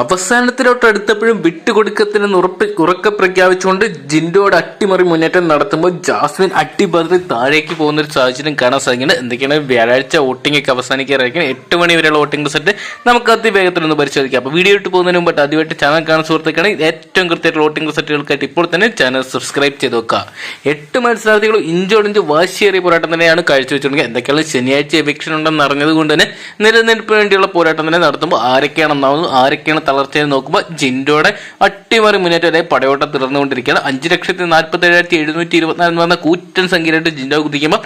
അവസാനത്തിലോട്ട് അടുത്തപ്പോഴും വിട്ടുകൊടുക്കത്തിന് ഉറപ്പ് ഉറക്കെ പ്രഖ്യാപിച്ചുകൊണ്ട് ജിൻഡോയുടെ അട്ടിമറി മുന്നേറ്റം നടത്തുമ്പോൾ ജാസ്മിൻ അട്ടിപതറി താഴേക്ക് പോകുന്ന ഒരു സാഹചര്യം കാണാൻ സാധിക്കുന്നുണ്ട്. എന്തൊക്കെയാണ്? വ്യാഴാഴ്ച വോട്ടിംഗ് ഒക്കെ അവസാനിക്കാറായിരിക്കും. എട്ട് മണി വരെയുള്ള വോട്ടിംഗ് റിസൾട്ട് നമുക്ക് അതിവേഗത്തിൽ ഒന്ന് പരിശോധിക്കാം. അപ്പോൾ വീഡിയോ ഇട്ട് പോകുന്നതിന് മുമ്പ് ആദ്യമായിട്ട് ചാനൽ കാണുന്ന സുഹൃത്തുക്കളാണ് ഏറ്റവും കൃത്യമായിട്ട് വോട്ടിംഗ് റിസൾട്ടുകൾക്കായിട്ട് ഇപ്പോൾ തന്നെ ചാനൽ സബ്സ്ക്രൈബ് ചെയ്ത് വെക്കുക. എട്ട് മത്സരാർത്ഥികൾ ഇഞ്ചോടിഞ്ച് വാശിയേറിയ പോരാട്ടം തന്നെയാണ് കാഴ്ചവെച്ചിട്ടുണ്ടെങ്കിൽ എന്തൊക്കെയാണ്? ശനിയാഴ്ച എവിക്ഷൻ ഉണ്ടെന്ന് അറിഞ്ഞതുകൊണ്ട് തന്നെ നിലനിൽപ്പിന് വേണ്ടിയുള്ള പോരാട്ടം തന്നെ നടത്തുമ്പോൾ ആരൊക്കെയാണ് ഒന്നാമത് ആരൊക്കെയാണ് തളർച്ചയെന്ന് നോക്കുമ്പോൾ ജിൻഡോയുടെ അട്ടിമറി മുന്നേറ്റം അതായത് പടയോട്ടം തുടർന്നുകൊണ്ടിരിക്കുകയാണ്. അഞ്ച് ലക്ഷത്തി നാൽപ്പത്തി ഏഴായിരത്തി എഴുന്നൂറ്റി ഇരുപത്തിനാല് എന്ന് പറഞ്ഞ കൂറ്റൻ സംഖ്യയിലായിട്ട് ജിൻഡോ കുതിക്കുമ്പോൾ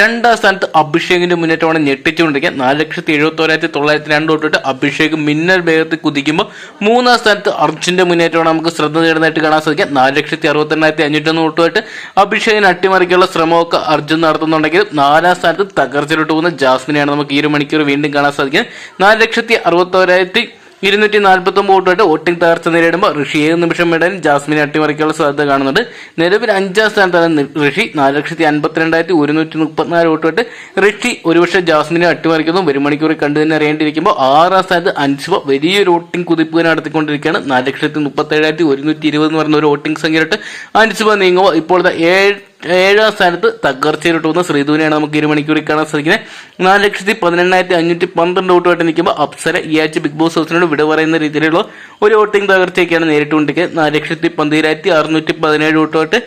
രണ്ടാം സ്ഥാനത്ത് അഭിഷേകിന്റെ മുന്നേറ്റമാണ് ഞെട്ടിച്ചുകൊണ്ടിരിക്കുക. നാല് ലക്ഷത്തി എഴുപത്തി ഓരായിരത്തി തൊള്ളായിരത്തി രണ്ട് തൊട്ടിട്ട് അഭിഷേക് മിന്നൽ വേഗത്തിൽ കുതിക്കുമ്പോൾ മൂന്നാം സ്ഥാനത്ത് അർജുന്റെ മുന്നേറ്റമാണ് നമുക്ക് ശ്രദ്ധ നേടുന്നതായിട്ട് കാണാൻ സാധിക്കുക. നാല് ലക്ഷത്തി അറുപത്തെണ്ണായിരത്തി അഞ്ഞൂറ്റൊന്ന് തൊട്ടുമായിട്ട് അഭിഷേകിന് അട്ടിമറിക്കുള്ള ശ്രമമൊക്കെ അർജുൻ നടത്തുന്നുണ്ടെങ്കിൽ നാലാം സ്ഥാനത്ത് തകർച്ചയിലോട്ട് പോകുന്ന ജാസ്മിനെയാണ് നമുക്ക് ഈ ഒരു മണിക്കൂർ വീണ്ടും കാണാൻ സാധിക്കുന്നത് നാല് ലക്ഷത്തി അറുപത്തോരായിരത്തി ഇരുന്നൂറ്റി നാൽപ്പത്തി ഒമ്പത് വോട്ടുമായിട്ട് വോട്ടിംഗ് തകർച്ച നേരിടുമ്പോൾ ഋഷി ഏത് നിമിഷം ഇടയിൽ ജാസ്മിൻ അട്ടിമറിക്കാനുള്ള സാധ്യത കാണുന്നുണ്ട്. നിലവിൽ അഞ്ചാം സ്ഥാനത്താണ് ഋഷി. നാല് ലക്ഷത്തി അൻപത്തിരണ്ടായിരത്തി ഒരുന്നൂറ്റി മുപ്പത്തിനാല് വോട്ടുമായിട്ട് ഋഷി ഒരുപക്ഷെ ജാസ്മിനെ അട്ടിമറിക്കുന്നു. ഒരു മണിക്കൂറിൽ കണ്ടു തന്നെ അറിയേണ്ടിയിരിക്കുമ്പോൾ ആറാം സ്ഥാനത്ത് അൻസുബ വലിയൊരു വോട്ടിംഗ് കുതിപ്പ് നടത്തിക്കൊണ്ടിരിക്കുകയാണ്. നാല് ലക്ഷത്തി മുപ്പത്തി ഏഴായിരത്തി ഒരുന്നൂറ്റി ഇരുപത് എന്ന് പറയുന്ന ഒരു വോട്ടിംഗ് സംഖ്യയിട്ട് അൻസുബ നീങ്ങുമ്പോൾ ഇപ്പോഴത്തെ ഏഴ് ഏഴാം സ്ഥാനത്ത് തകർച്ചയിലോട്ട് പോകുന്ന ശ്രീധുവിനെയാണ് നമുക്ക് ഇരു മണിക്കൂറിൽ കാണാൻ സാധിക്കുന്നത്. നാല് ലക്ഷത്തി പതിനെണ്ണായിരത്തി അഞ്ഞൂറ്റി പന്ത്രണ്ട് വോട്ടുമായിട്ട് നിൽക്കുമ്പോൾ അപ്സര ഈ ആഴ്ച ബിഗ് ബോസ് ഹൗസിനോട് വിട പറയുന്ന രീതിയിലുള്ള ഒരു വോട്ടിംഗ് തകർച്ചയൊക്കെയാണ് നേരിട്ടുകൊണ്ടിരിക്കുന്നത്. നാല് ലക്ഷത്തി പന്തിരായിരത്തി അറുന്നൂറ്റി പതിനേഴ് വോട്ടുമായിട്ട്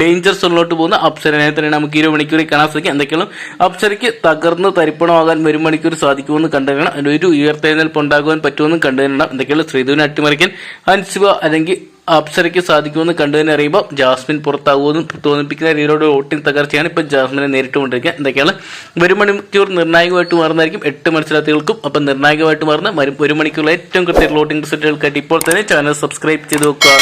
ഡേഞ്ചർ സോണിലോട്ട് പോകുന്ന അപ്സരനെ തന്നെ നമുക്ക് ഇരു മണിക്കൂറിൽ കാണാൻ സാധിക്കും എന്തൊക്കെയാണ്? അപ്സരയ്ക്ക് തകർന്ന് തരിപ്പണമാകാൻ ഒരു മണിക്കൂർ സാധിക്കുമെന്ന് കണ്ടുകണം ഒരു ഉയർത്തെഴുന്നേൽപ്പ് ഉണ്ടാകുവാൻ പറ്റുമെന്ന് കണ്ടുകണം എന്തൊക്കെയാണ്? ശ്രീധുവിനെ അട്ടിമറിക്കാൻ ഹൻസിവ അല്ലെങ്കിൽ അപ്സരയ്ക്ക് സാധിക്കുമെന്ന് കണ്ടു തന്നെ അറിയുമ്പോൾ ജാസ്മിൻ പുറത്താകുമെന്ന് തോന്നിപ്പിക്കുന്ന രീതിയിലുള്ള വോട്ടിംഗ് തകർച്ചയാണ് ഇപ്പോൾ ജാസ്മിനെ നേരിട്ടുകൊണ്ടിരിക്കുക. എന്തൊക്കെയാണ്? ഒരു മണിക്കൂർ നിർണായകമായിട്ട് മാറുന്നതായിരിക്കും എട്ട് മത്സരാർത്ഥികൾക്കും അപ്പം നിർണായകമായിട്ട് മാറുന്ന ഒരു മണിക്കൂറിലെ ഏറ്റവും കൃത്യമായിട്ടുള്ള വോട്ടിംഗ് റിസൾട്ടുകൾക്കായിട്ട് ഇപ്പോൾ തന്നെ ചാനൽ സബ്സ്ക്രൈബ് ചെയ്ത് വെക്കുക.